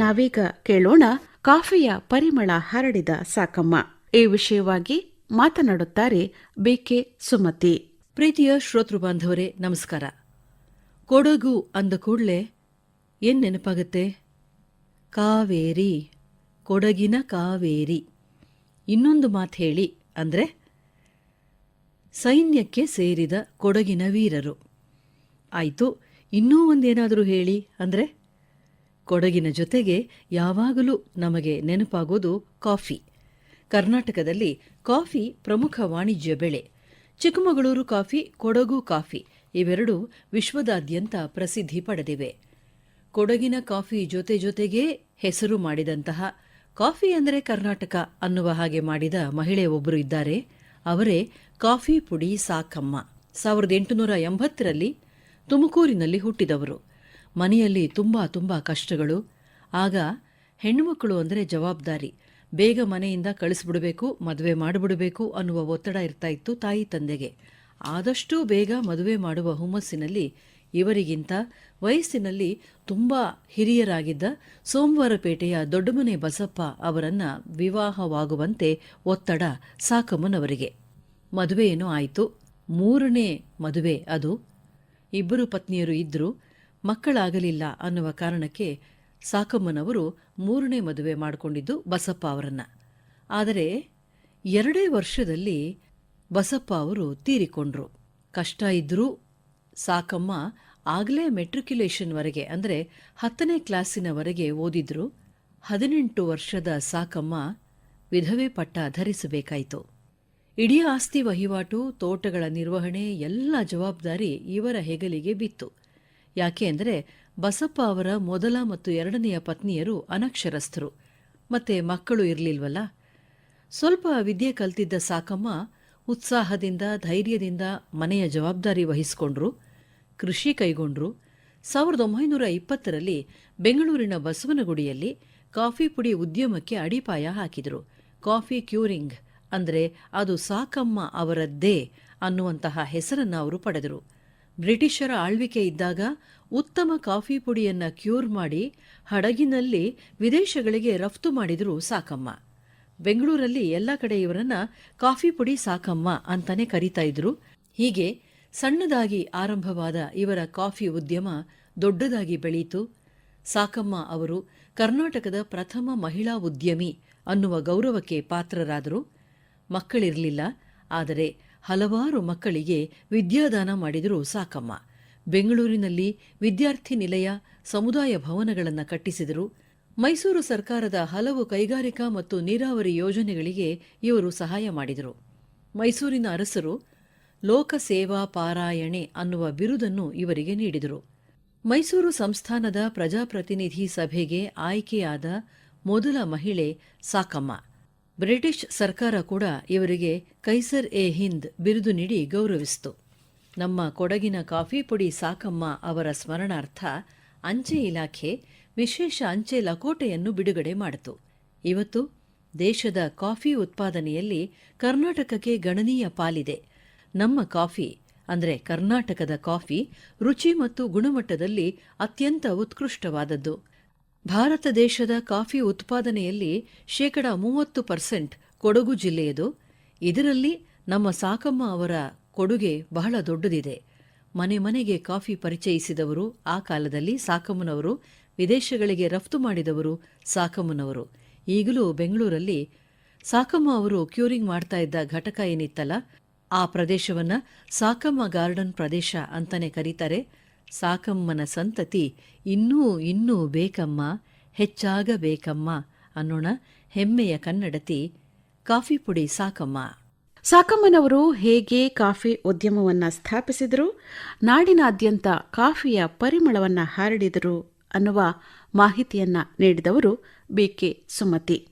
ನಾವೀಗ ಕೇಳೋಣ ಕಾಫಿಯ ಪರಿಮಳ ಹರಡಿದ ಸಾಕಮ್ಮ. ಈ ವಿಷಯವಾಗಿ ಮಾತನಾಡುತ್ತಾರೆ ಬಿಕೆ ಸುಮತಿ. ಪ್ರೀತಿಯ ಶ್ರೋತೃ ಬಾಂಧವರೇ, ನಮಸ್ಕಾರ. ಕೊಡಗು ಅಂದ ಕೂಡಲೇ ಏನ್ ನೆನಪಾಗುತ್ತೆ? ಕಾವೇರಿ, ಕೊಡಗಿನ ಕಾವೇರಿ. ಇನ್ನೊಂದು ಮಾತು ಹೇಳಿ, ಅಂದ್ರೆ ಸೈನ್ಯಕ್ಕೆ ಸೇರಿದ ಕೊಡಗಿನ ವೀರರು. ಆಯಿತು, ಇನ್ನೂ ಒಂದೇನಾದರೂ ಹೇಳಿ, ಅಂದ್ರೆ ಕೊಡಗಿನ ಜೊತೆಗೆ ಯಾವಾಗಲೂ ನಮಗೆ ನೆನಪಾಗೋದು ಕಾಫಿ. ಕರ್ನಾಟಕದಲ್ಲಿ ಕಾಫಿ ಪ್ರಮುಖ ವಾಣಿಜ್ಯ ಬೆಳೆ. ಚಿಕ್ಕಮಗಳೂರು ಕಾಫಿ, ಕೊಡಗು ಕಾಫಿ ಇವೆರಡೂ ವಿಶ್ವದಾದ್ಯಂತ ಪ್ರಸಿದ್ಧಿ ಪಡೆದಿವೆ. ಕೊಡಗಿನ ಕಾಫಿ ಜೊತೆ ಜೊತೆಗೇ ಹೆಸರು ಮಾಡಿದಂತಹ ಕಾಫಿ ಅಂದರೆ ಕರ್ನಾಟಕ ಅನ್ನುವ ಹಾಗೆ ಮಾಡಿದ ಮಹಿಳೆ ಒಬ್ಬರು ಇದ್ದಾರೆ. ಅವರೇ ಕಾಫಿ ಪುಡಿ ಸಾಕಮ್ಮ. ಸಾವಿರದ ಎಂಟುನೂರ ಎಂಬತ್ತರಲ್ಲಿ ತುಮಕೂರಿನಲ್ಲಿ ಹುಟ್ಟಿದವರು. ಮನೆಯಲ್ಲಿ ತುಂಬ ತುಂಬ ಕಷ್ಟಗಳು. ಆಗ ಹೆಣ್ಣುಮಕ್ಕಳು ಅಂದರೆ ಜವಾಬ್ದಾರಿ. ಬೇಗ ಮನೆಯಿಂದ ಕಳಿಸ್ಬಿಡಬೇಕು, ಮದುವೆ ಮಾಡಿಬಿಡಬೇಕು ಅನ್ನುವ ಒತ್ತಡ ಇರ್ತಾ ಇತ್ತು ತಾಯಿ ತಂದೆಗೆ. ಆದಷ್ಟು ಬೇಗ ಮದುವೆ ಮಾಡುವ ಹುಮ್ಮಸ್ಸಿನಲ್ಲಿ ಇವರಿಗಿಂತ ವಯಸ್ಸಿನಲ್ಲಿ ತುಂಬ ಹಿರಿಯರಾಗಿದ್ದ ಸೋಮವಾರಪೇಟೆಯ ದೊಡ್ಡಮನೆ ಬಸಪ್ಪ ಅವರನ್ನ ವಿವಾಹವಾಗುವಂತೆ ಒತ್ತಡ ಸಾಕಮ್ಮನವರಿಗೆ. ಮದುವೆಯೇನೋ ಆಯಿತು. ಮೂರನೇ ಮದುವೆ ಅದು. ಇಬ್ಬರು ಪತ್ನಿಯರು ಇದ್ದರು ಮಕ್ಕಳಾಗಲಿಲ್ಲ ಅನ್ನುವ ಕಾರಣಕ್ಕೆ ಸಾಕಮ್ಮನವರು ಮೂರನೇ ಮದುವೆ ಮಾಡಿಕೊಂಡಿದ್ದು ಬಸಪ್ಪ ಅವರನ್ನ. ಆದರೆ ಎರಡೇ ವರ್ಷದಲ್ಲಿ ಬಸಪ್ಪ ಅವರು ತೀರಿಕೊಂಡ್ರು. ಕಷ್ಟ ಇದ್ದರೂ ಸಾಕಮ್ಮ ಆಗಲೇ ಮೆಟ್ರಿಕ್ಯುಲೇಷನ್ವರೆಗೆ ಅಂದರೆ ಹತ್ತನೇ ಕ್ಲಾಸಿನವರೆಗೆ ಓದಿದ್ರು. ಹದಿನೆಂಟು ವರ್ಷದ ಸಾಕಮ್ಮ ವಿಧವೆ ಪಟ್ಟ ಧರಿಸಬೇಕಾಯಿತು. ಇಡೀ ಆಸ್ತಿ ವಹಿವಾಟು, ತೋಟಗಳ ನಿರ್ವಹಣೆ, ಎಲ್ಲ ಜವಾಬ್ದಾರಿ ಇವರ ಹೆಗಲಿಗೆ ಬಿತ್ತು. ಯಾಕೆ ಅಂದರೆ ಬಸಪ್ಪ ಅವರ ಮೊದಲ ಮತ್ತು ಎರಡನೆಯ ಪತ್ನಿಯರು ಅನಕ್ಷರಸ್ಥರು. ಮತ್ತೆ ಮಕ್ಕಳು ಇರಲಿಲ್ವಲ್ಲ? ಸ್ವಲ್ಪ ವಿದ್ಯೆ ಕಲ್ತಿದ್ದ ಸಾಕಮ್ಮ ಉತ್ಸಾಹದಿಂದ, ಧೈರ್ಯದಿಂದ ಮನೆಯ ಜವಾಬ್ದಾರಿ ವಹಿಸಿಕೊಂಡ್ರು, ಕೃಷಿ ಕೈಗೊಂಡ್ರು. ಸಾವಿರದ ಒಂಬೈನೂರ ಇಪ್ಪತ್ತರಲ್ಲಿ ಬೆಂಗಳೂರಿನ ಬಸವನಗುಡಿಯಲ್ಲಿ ಕಾಫಿ ಪುಡಿ ಉದ್ಯಮಕ್ಕೆ ಅಡಿಪಾಯ ಹಾಕಿದರು. ಕಾಫಿ ಕ್ಯೂರಿಂಗ್ ಅಂದರೆ ಅದು ಸಾಕಮ್ಮ ಅವರದ್ದೇ ಅನ್ನುವಂತಹ ಹೆಸರನ್ನು ಅವರು ಪಡೆದರು. ಬ್ರಿಟಿಷರ ಆಳ್ವಿಕೆ ಇದ್ದಾಗ ಉತ್ತಮ ಕಾಫಿ ಪುಡಿಯನ್ನ ಕ್ಯೂರ್ ಮಾಡಿ ಹಡಗಿನಲ್ಲಿ ವಿದೇಶಗಳಿಗೆ ರಫ್ತು ಮಾಡಿದ್ರು ಸಾಕಮ್ಮ. ಬೆಂಗಳೂರಲ್ಲಿ ಎಲ್ಲ ಕಡೆ ಇವರನ್ನ ಕಾಫಿ ಪುಡಿ ಸಾಕಮ್ಮ ಅಂತಾನೆ ಕರೀತಾ ಇದ್ರು. ಹೀಗೆ ಸಣ್ಣದಾಗಿ ಆರಂಭವಾದ ಇವರ ಕಾಫಿ ಉದ್ಯಮ ದೊಡ್ಡದಾಗಿ ಬೆಳೆಯಿತು ಸಾಕಮ್ಮ ಅವರು ಕರ್ನಾಟಕದ ಪ್ರಥಮ ಮಹಿಳಾ ಉದ್ಯಮಿ ಅನ್ನುವ ಗೌರವಕ್ಕೆ ಪಾತ್ರರಾದರು. ಮಕ್ಕಳಿರಲಿಲ್ಲ, ಆದರೆ ಹಲವಾರು ಮಕ್ಕಳಿಗೆ ವಿದ್ಯಾದಾನ ಮಾಡಿದರು ಸಾಕಮ್ಮ. ಬೆಂಗಳೂರಿನಲ್ಲಿ ವಿದ್ಯಾರ್ಥಿ ನಿಲಯ, ಸಮುದಾಯ ಭವನಗಳನ್ನು ಕಟ್ಟಿಸಿದರು. ಮೈಸೂರು ಸರ್ಕಾರದ ಹಲವು ಕೈಗಾರಿಕಾ ಮತ್ತು ನೀರಾವರಿ ಯೋಜನೆಗಳಿಗೆ ಇವರು ಸಹಾಯ ಮಾಡಿದರು. ಮೈಸೂರಿನ ಅರಸರು ಲೋಕಸೇವಾ ಪಾರಾಯಣೆ ಅನ್ನುವ ಬಿರುದನ್ನು ಇವರಿಗೆ ನೀಡಿದರು. ಮೈಸೂರು ಸಂಸ್ಥಾನದ ಪ್ರಜಾಪ್ರತಿನಿಧಿ ಸಭೆಗೆ ಆಯ್ಕೆಯಾದ ಮೊದಲ ಮಹಿಳೆ ಸಾಕಮ್ಮ. ಬ್ರಿಟಿಷ್ ಸರ್ಕಾರ ಕೂಡ ಇವರಿಗೆ ಕೈಸರ್ ಎ ಹಿಂದ್ ಬಿರುದು ನೀಡಿ ಗೌರವಿಸಿತು. ನಮ್ಮ ಕೊಡಗಿನ ಕಾಫಿ ಪುಡಿ ಸಾಕಮ್ಮ ಅವರ ಸ್ಮರಣಾರ್ಥ ಅಂಚೆ ಇಲಾಖೆ ವಿಶೇಷ ಅಂಚೆ ಲಕೋಟೆಯನ್ನು ಬಿಡುಗಡೆ ಮಾಡಿತು. ಇವತ್ತು ದೇಶದ ಕಾಫಿ ಉತ್ಪಾದನೆಯಲ್ಲಿ ಕರ್ನಾಟಕಕ್ಕೆ ಗಣನೀಯ ಪಾಲಿದೆ. ನಮ್ಮ ಕಾಫಿ, ಅಂದರೆ ಕರ್ನಾಟಕದ ಕಾಫಿ, ರುಚಿ ಮತ್ತು ಗುಣಮಟ್ಟದಲ್ಲಿ ಅತ್ಯಂತ ಉತ್ಕೃಷ್ಟವಾದದ್ದು. ಭಾರತ ದೇಶದ ಕಾಫಿ ಉತ್ಪಾದನೆಯಲ್ಲಿ ಶೇಕಡ ಮೂವತ್ತು ಪರ್ಸೆಂಟ್ ಕೊಡಗು ಜಿಲ್ಲೆಯದು. ಇದರಲ್ಲಿ ನಮ್ಮ ಸಾಕಮ್ಮ ಅವರ ಕೊಡುಗೆ ಬಹಳ ದೊಡ್ಡದಿದೆ. ಮನೆ ಮನೆಗೆ ಕಾಫಿ ಪರಿಚಯಿಸಿದವರು ಆ ಕಾಲದಲ್ಲಿ ಸಾಕಮ್ಮನವರು, ವಿದೇಶಗಳಿಗೆ ರಫ್ತು ಮಾಡಿದವರು ಸಾಕಮ್ಮನವರು. ಈಗಲೂ ಬೆಂಗಳೂರಲ್ಲಿ ಸಾಕಮ್ಮ ಅವರು ಕ್ಯೂರಿಂಗ್ ಮಾಡ್ತಾ ಇದ್ದ ಘಟಕ ಏನಿತ್ತಲ್ಲ, ಆ ಪ್ರದೇಶವನ್ನ ಸಾಕಮ್ಮ ಗಾರ್ಡನ್ ಪ್ರದೇಶ ಅಂತಾನೆ ಕರೀತಾರೆ. ಸಾಕಮ್ಮನ ಸಂತತಿ, ಇನ್ನೂ ಇನ್ನೂ ಬೇಕಮ್ಮ, ಹೆಚ್ಚಾಗಬೇಕಮ್ಮ, ಅನ್ನೋಣ ಹೆಮ್ಮೆಯ ಕನ್ನಡತಿ, ಕಾಫಿ ಪುಡಿ ಸಾಕಮ್ಮ. ಸಾಕಮ್ಮನವರು ಹೇಗೆ ಕಾಫಿ ಉದ್ಯಮವನ್ನು ಸ್ಥಾಪಿಸಿದರು, ನಾಡಿನಾದ್ಯಂತ ಕಾಫಿಯ ಪರಿಮಳವನ್ನು ಹರಡಿದರು ಅನ್ನುವ ಮಾಹಿತಿಯನ್ನ ನೀಡಿದವರು ಬಿಕೆ ಸುಮತಿ.